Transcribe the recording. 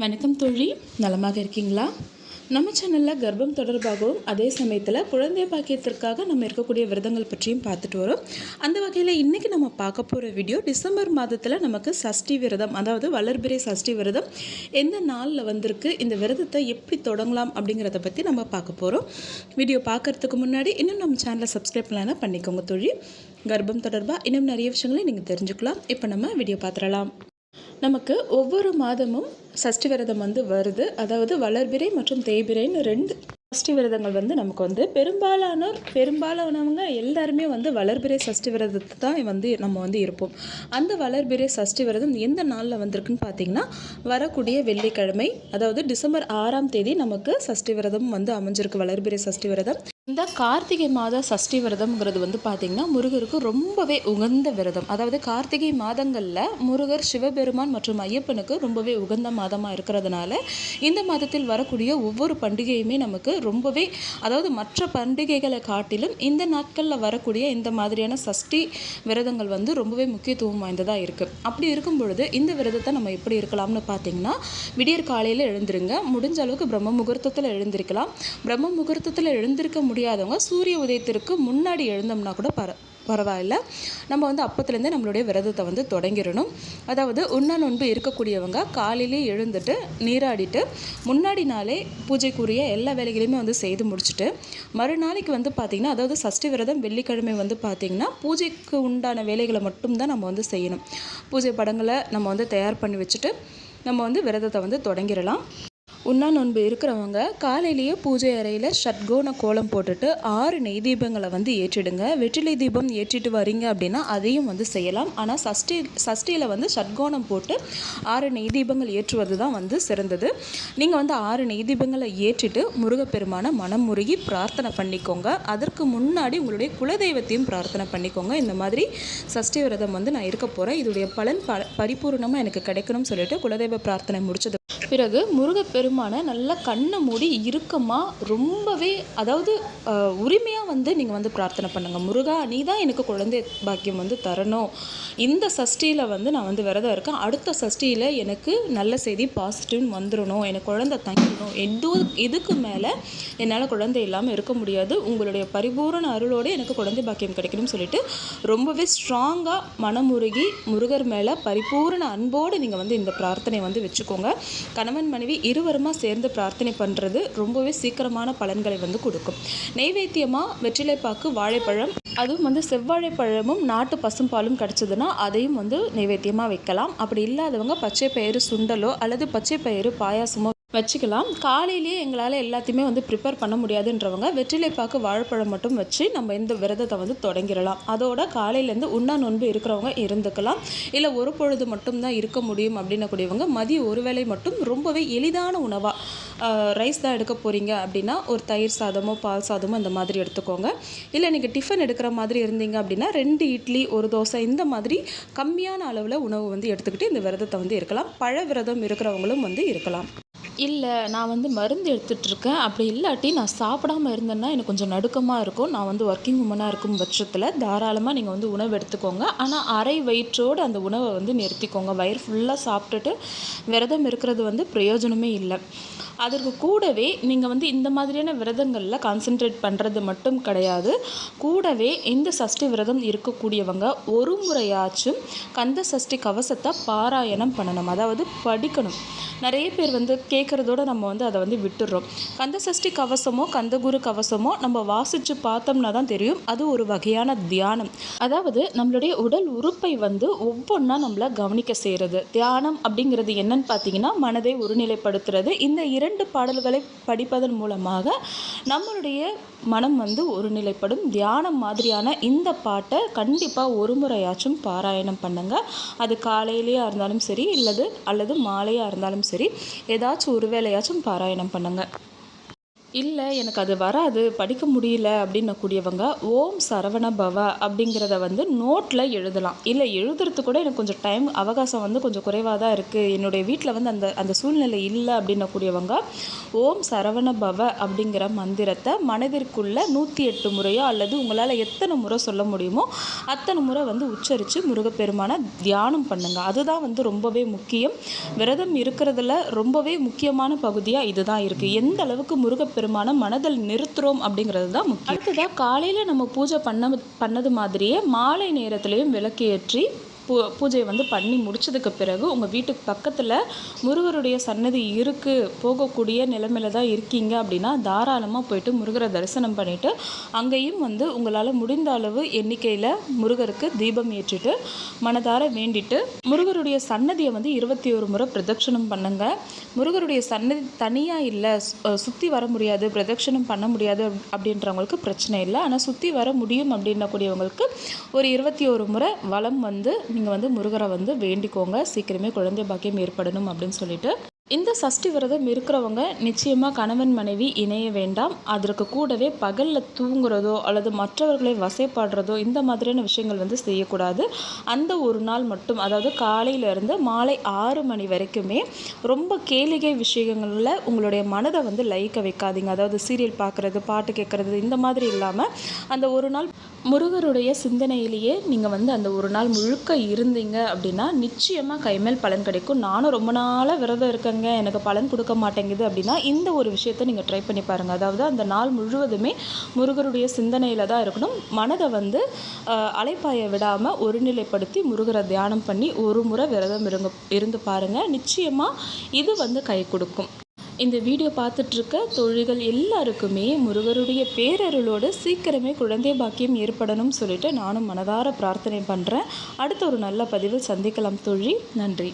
வணக்கம் தோழி. நலமாக இருக்கீங்களா? நம்ம சேனலில் கர்ப்பம் தொடர்பாகவும் அதே சமயத்தில் குழந்தை பாக்கியத்திற்காக நம்ம இருக்கக்கூடிய விரதங்கள் பற்றியும் பார்த்துட்டு வரோம். அந்த வகையில் இன்றைக்கி நம்ம பார்க்க போகிற வீடியோ டிசம்பர் மாதத்தில் நமக்கு சஷ்டி விரதம் அதாவது வளர்பிறை சஷ்டி விரதம் எந்த நாளில் வந்திருக்கு இந்த விரதத்தை எப்படி தொடங்கலாம் அப்படிங்கிறத பற்றி நம்ம பார்க்க போகிறோம் வீடியோ பார்க்குறதுக்கு முன்னாடி இன்னும் நம்ம சேனலை சப்ஸ்கிரைப் பண்ணலாம் பண்ணிக்கோங்க தொழில் கர்ப்பம் தொடர்பாக இன்னும் நிறைய விஷயங்களை நீங்கள் தெரிஞ்சுக்கலாம். இப்போ நம்ம வீடியோ பார்த்துடலாம். நமக்கு ஒவ்வொரு மாதமும் சஷ்டி விரதம் வந்து வருது. அதாவது வளர்பிறை மற்றும் தேய்பிறைன்னு ரெண்டு சஷ்டி விரதங்கள் வந்து நமக்கு வந்து பெரும்பாலானோர் பெரும்பாலானவங்க எல்லாருமே வந்து வளர்பிறை சஷ்டி விரதத்தை தான் வந்து நம்ம வந்து இருப்போம். அந்த வளர்பிறை சஷ்டி விரதம் எந்த நாளில் வந்திருக்குன்னு பார்த்தீங்கன்னா வரக்கூடிய வெள்ளிக்கிழமை அதாவது டிசம்பர் ஆறாம் தேதி நமக்கு சஷ்டி விரதம் வந்து அமைஞ்சிருக்கு வளர்பிறை சஷ்டி விரதம். இந்த கார்த்திகை மாத சஷ்டி விரதம்ங்கிறது வந்து பார்த்திங்கன்னா முருகருக்கு ரொம்பவே உகந்த விரதம். அதாவது கார்த்திகை மாதங்களில் முருகர் சிவபெருமான் மற்றும் ஐயப்பனுக்கு ரொம்பவே உகந்த மாதமாக இருக்கிறதுனால இந்த மாதத்தில் வரக்கூடிய ஒவ்வொரு பண்டிகையுமே நமக்கு ரொம்பவே அதாவது மற்ற பண்டிகைகளை காட்டிலும் இந்த நாட்களில் வரக்கூடிய இந்த மாதிரியான சஷ்டி விரதங்கள் வந்து ரொம்பவே முக்கியத்துவம் வாய்ந்ததாக இருக்குது அப்படி இருக்கும் பொழுது இந்த விரதத்தை நம்ம எப்படி இருக்கலாம்னு பார்த்தீங்கன்னா விடியற் காலையில் எழுந்திருங்க. முடிஞ்ச அளவுக்கு பிரம்ம முகூர்த்தத்தில் எழுந்திருக்கலாம். பிரம்ம முகூர்த்தத்தில் எழுந்திருக்க முடியாதவங்க சூரிய உதயத்திற்கு முன்னாடி எழுந்தோம்னா கூட பர பரவாயில்ல. நம்ம வந்து அப்பத்துலேருந்தே நம்மளுடைய விரதத்தை வந்து தொடங்கிடணும். அதாவது உண்ண நோன்பு இருக்கக்கூடியவங்க காலையிலே எழுந்துட்டு நீராடிட்டு முன்னாடி நாளே பூஜைக்குரிய எல்லா வேலைகளையுமே வந்து செய்து முடிச்சுட்டு மறுநாளைக்கு வந்து பார்த்திங்கன்னா அதாவது சஷ்டி விரதம் வெள்ளிக்கிழமை வந்து பார்த்திங்கன்னா பூஜைக்கு உண்டான வேலைகளை மட்டும்தான் நம்ம வந்து செய்யணும். பூஜை படங்களை நம்ம வந்து தயார் பண்ணி வச்சுட்டு நம்ம வந்து விரதத்தை வந்து தொடங்கிடலாம். உண்ணா நோன்பு இருக்கிறவங்க காலையிலேயே பூஜை அறையில் ஷட்கோண கோலம் போட்டுட்டு ஆறு நெய் தீபங்களை வந்து ஏற்றிடுங்க. வெற்றிலை தீபம் ஏற்றிட்டு வரீங்க அப்படின்னா அதையும் வந்து செய்யலாம். ஆனால் சஷ்டி சஷ்டியில் வந்து ஷட்கோணம் போட்டு ஆறு நெய் தீபங்கள் ஏற்றுவது தான் வந்து சிறந்தது. நீங்கள் வந்து ஆறு நெய் தீபங்களை ஏற்றிட்டு முருகப்பெருமான மனம் முருகி பிரார்த்தனை பண்ணிக்கோங்க. அதற்கு முன்னாடி உங்களுடைய குலதெய்வத்தையும் பிரார்த்தனை பண்ணிக்கோங்க. இந்த மாதிரி சஷ்டி விரதம் வந்து நான் இருக்க போகிறேன் இதோடைய பலன் ப பரிபூர்ணமாக எனக்கு கிடைக்கணும்னு சொல்லிட்டு குலதெய்வ பிரார்த்தனை முடிச்சது பிறகு முருகப்பெருமானை நல்லா கண்ணை மூடி இறுக்கமாக ரொம்பவே அதாவது உரிமையாக வந்து நீங்கள் வந்து பிரார்த்தனை பண்ணுங்கள் முருகா நீ தான் எனக்கு குழந்தை பாக்கியம் வந்து தரணும். இந்த சஷ்டியில் வந்து நான் வந்து விரதம் இருக்கேன். அடுத்த சஷ்டியில் எனக்கு நல்ல செய்தி பாசிட்டிவ்னு வந்துடணும் எனக்கு குழந்தை தங்கிடணும். எதோ இதுக்கு மேலே என்னால் குழந்தை இல்லாமல் இருக்க முடியாது. உங்களுடைய பரிபூரண அருளோடு எனக்கு குழந்தை பாக்கியம் கிடைக்கணும்னு சொல்லிட்டு ரொம்பவே ஸ்ட்ராங்காக மனமுருகி முருகர் மேலே பரிபூரண அன்போடு நீங்கள் வந்து இந்த பிரார்த்தனை வந்து வச்சுக்கோங்க. கணவன் மனைவி இருவருமா சேர்ந்து பிரார்த்தனை பண்ணுறது ரொம்பவே சீக்கிரமான பலன்களை வந்து கொடுக்கும். நெய்வேத்தியமாக வெற்றிலைப்பாக்கு வாழைப்பழம் அதுவும் வந்து செவ்வாழைப்பழமும் நாட்டு பசும்பாலும் கிடச்சதுன்னா அதையும் வந்து நைவேத்தியமாக வைக்கலாம். அப்படி இல்லாதவங்க பச்சை பயிறு சுண்டலோ அல்லது பச்சை பயிறு பாயாசமோ வச்சுக்கலாம். காலையிலேயே எங்களால் எல்லாத்தையுமே வந்து ப்ரிப்பேர் பண்ண முடியாதுன்றவங்க வெற்றிலைப்பாக்கு வாழைப்பழம் மட்டும் வச்சு நம்ம இந்த விரதத்தை வந்து தொடங்கிடலாம். அதோட காலையிலேருந்து உண்ணா நோன்பு இருக்கிறவங்க இருந்துக்கலாம். இல்லை ஒரு பொழுது மட்டும்தான் இருக்க முடியும் அப்படின்னக்கூடியவங்க மதிய ஒரு வேளை மட்டும் ரொம்பவே எளிதான உணவாக ரைஸ் தான் எடுக்க போகிறீங்க அப்படின்னா ஒரு தயிர் சாதமோ பால் சாதமோ இந்த மாதிரி எடுத்துக்கோங்க. இல்லை நீங்கள் டிஃபன் எடுக்கிற மாதிரி இருந்தீங்க அப்படின்னா ரெண்டு இட்லி ஒரு தோசை இந்த மாதிரி கம்மியான அளவில் உணவு வந்து எடுத்துக்கிட்டு இந்த விரதத்தை வந்து இருக்கலாம். பழ விரதம் இருக்கிறவங்களும் வந்து இருக்கலாம். இல்லை நான் வந்து மருந்து எடுத்துகிட்ருக்கேன் அப்படி இல்லாட்டி நான் சாப்பிடாம இருந்தேன்னா எனக்கு கொஞ்சம் நடுக்கமாக இருக்கும். நான் வந்து ஒர்க்கிங் உமனாக இருக்கும் பட்சத்தில் தாராளமாக நீங்கள் வந்து உணவு எடுத்துக்கோங்க. ஆனால் அரை வயிற்றோடு அந்த உணவை வந்து நிறுத்திக்கோங்க. வயிறு ஃபுல்லாக சாப்பிட்டுட்டு விரதம் இருக்கிறது வந்து பிரயோஜனமே இல்லை. அதற்கு கூடவே நீங்கள் வந்து இந்த மாதிரியான விரதங்களில் கான்சென்ட்ரேட் பண்ணுறது மட்டும் கிடையாது. கூடவே இந்த சஷ்டி விரதம் இருக்கக்கூடியவங்க ஒரு முறையாச்சும் கந்த சஷ்டி கவசத்தை பாராயணம் பண்ணணும். அதாவது படிக்கணும். நிறைய பேர் வந்து கேட்குறதோட நம்ம வந்து அதை வந்து விட்டுடுறோம் கந்த சஷ்டி கவசமோ கந்தகுரு கவசமோ நம்ம வாசித்து பார்த்தோம்னா தான் தெரியும். அது ஒரு வகையான தியானம். அதாவது நம்மளுடைய உடல் உறுப்பை வந்து ஒவ்வொன்றா நம்மளை கவனிக்க செய்கிறது தியானம் அப்படிங்கிறது என்னன்னு பார்த்தீங்கன்னா மனதை ஒருநிலைப்படுத்துறது. இந்த இரண்டு பாடல்களை படிப்பதன் மூலமாக நம்மளுடைய மனம் வந்து ஒருநிலைப்படும். தியானம் மாதிரியான இந்த பாட்டை கண்டிப்பாக ஒரு முறையாச்சும் பாராயணம் பண்ணுங்கள் அது காலையிலேயே இருந்தாலும் சரி இல்லது அல்லது மாலையாக இருந்தாலும் சரி ஏதாச்சும் ஒரு வேலையாச்சும் பாராயணம் பண்ணுங்கள் இல்லை எனக்கு அது வராது படிக்க முடியல அப்படின்னக்கூடியவங்க ஓம் சரவண பவ அப்படிங்கிறத வந்து நோட்டில் எழுதலாம். இல்லை எழுதுறது கூட எனக்கு கொஞ்சம் டைம் அவகாசம் வந்து கொஞ்சம் குறைவாக தான் இருக்குது என்னுடைய வீட்டில் வந்து அந்த அந்த சூழ்நிலை இல்லை அப்படின்னக்கூடியவங்க ஓம் சரவண பவ அப்படிங்கிற மந்திரத்தை மனதிற்குள்ள நூற்றி எட்டு முறையோ அல்லது உங்களால் எத்தனை முறை சொல்ல முடியுமோ அத்தனை முறை வந்து உச்சரித்து முருகப்பெருமானை தியானம் பண்ணுங்கள் அதுதான் வந்து ரொம்பவே முக்கியம். விரதம் இருக்கிறதுல ரொம்பவே முக்கியமான பகுதியாக இதுதான் இருக்குது எந்த அளவுக்கு முருகப்பெரு பெருமான மனதில் நிறுத்துகிறோம் அப்படிங்கிறது தான் முக்கியம். அடுத்ததாக காலையில் நம்ம பூஜை பண்ண பண்ணது மாதிரியே மாலை நேரத்துலையும் விளக்கேற்றி பூ பூஜையை வந்து பண்ணி முடித்ததுக்கு பிறகு உங்கள் வீட்டுக்கு பக்கத்தில் முருகருடைய சன்னதி இருக்குது போகக்கூடிய நிலைமையில தான் இருக்கீங்க அப்படின்னா தாராளமாக போயிட்டு முருகரை தரிசனம் பண்ணிவிட்டு அங்கேயும் வந்து உங்களால் முடிந்த அளவு எண்ணிக்கையில் முருகருக்கு தீபம் ஏற்றிட்டு மனதார வேண்டிட்டு முருகருடைய சன்னதியை வந்து இருபத்தி ஒரு முறை பிரதட்சணம் பண்ணுங்கள் முருகருடைய சன்னதி தனியாக இல்லை சுற்றி வர முடியாது பிரதட்சணம் பண்ண முடியாது அப்படின்றவங்களுக்கு பிரச்சனை இல்லை. ஆனால் சுற்றி வர முடியும் அப்படின்னக்கூடியவங்களுக்கு ஒரு இருபத்தி ஒரு முறை வளம் வந்து நீங்கள் வந்து முருகரை வந்து வேண்டிக்கோங்க. சீக்கிரமே குழந்தை பாக்கியம் ஏற்படணும் அப்படின்னு சொல்லிட்டு. இந்த சஷ்டி விரதம் இருக்கிறவங்க நிச்சயமாக கணவன் மனைவி இணைய வேண்டாம். அதற்கு கூடவே பகலில் தூங்குறதோ அல்லது மற்றவர்களை வசைப்பாடுறதோ இந்த மாதிரியான விஷயங்கள் வந்து செய்யக்கூடாது. அந்த ஒரு நாள் மட்டும் அதாவது காலையிலேருந்து மாலை ஆறு மணி வரைக்குமே ரொம்ப கேளிகை விஷயங்களில் உங்களுடைய மனதை வந்து லயிக்க வைக்காதீங்க. அதாவது சீரியல் பார்க்குறது பாட்டு கேட்குறது இந்த மாதிரி இல்லாமல் அந்த ஒரு நாள் முருகருடைய சிந்தனையிலேயே நீங்கள் வந்து அந்த ஒரு நாள் முழுக்க இருந்தீங்க அப்படின்னா நிச்சயமாக கைமேல் பலன் கிடைக்கும். நானும் ரொம்ப நாளாக விரதம் இருக்கேங்க. எனக்கு பலன் கொடுக்க மாட்டேங்குது அப்படின்னா இந்த ஒரு விஷயத்தை நீங்கள் ட்ரை பண்ணி பாருங்கள் அதாவது அந்த நாள் முழுவதுமே முருகருடைய சிந்தனையில் தான் இருக்கணும். மனதை வந்து அலைப்பாய விடாமல் ஒருநிலைப்படுத்தி முருகரை தியானம் பண்ணி ஒரு முறை விரதம் இருங்க இருந்து பாருங்கள் நிச்சயமாக இது வந்து கை கொடுக்கும். இந்த வீடியோ பார்த்துட்ருக்க தொழில்கள் எல்லாருக்குமே முருகருடைய பேரருளோடு சீக்கிரமே குழந்தை பாக்கியம் ஏற்படணும்னு சொல்லிட்டு நானும் மனதார பிரார்த்தனை பண்ணுறேன் அடுத்த ஒரு நல்ல பதிவில் சந்திக்கலாம் தொழில். நன்றி.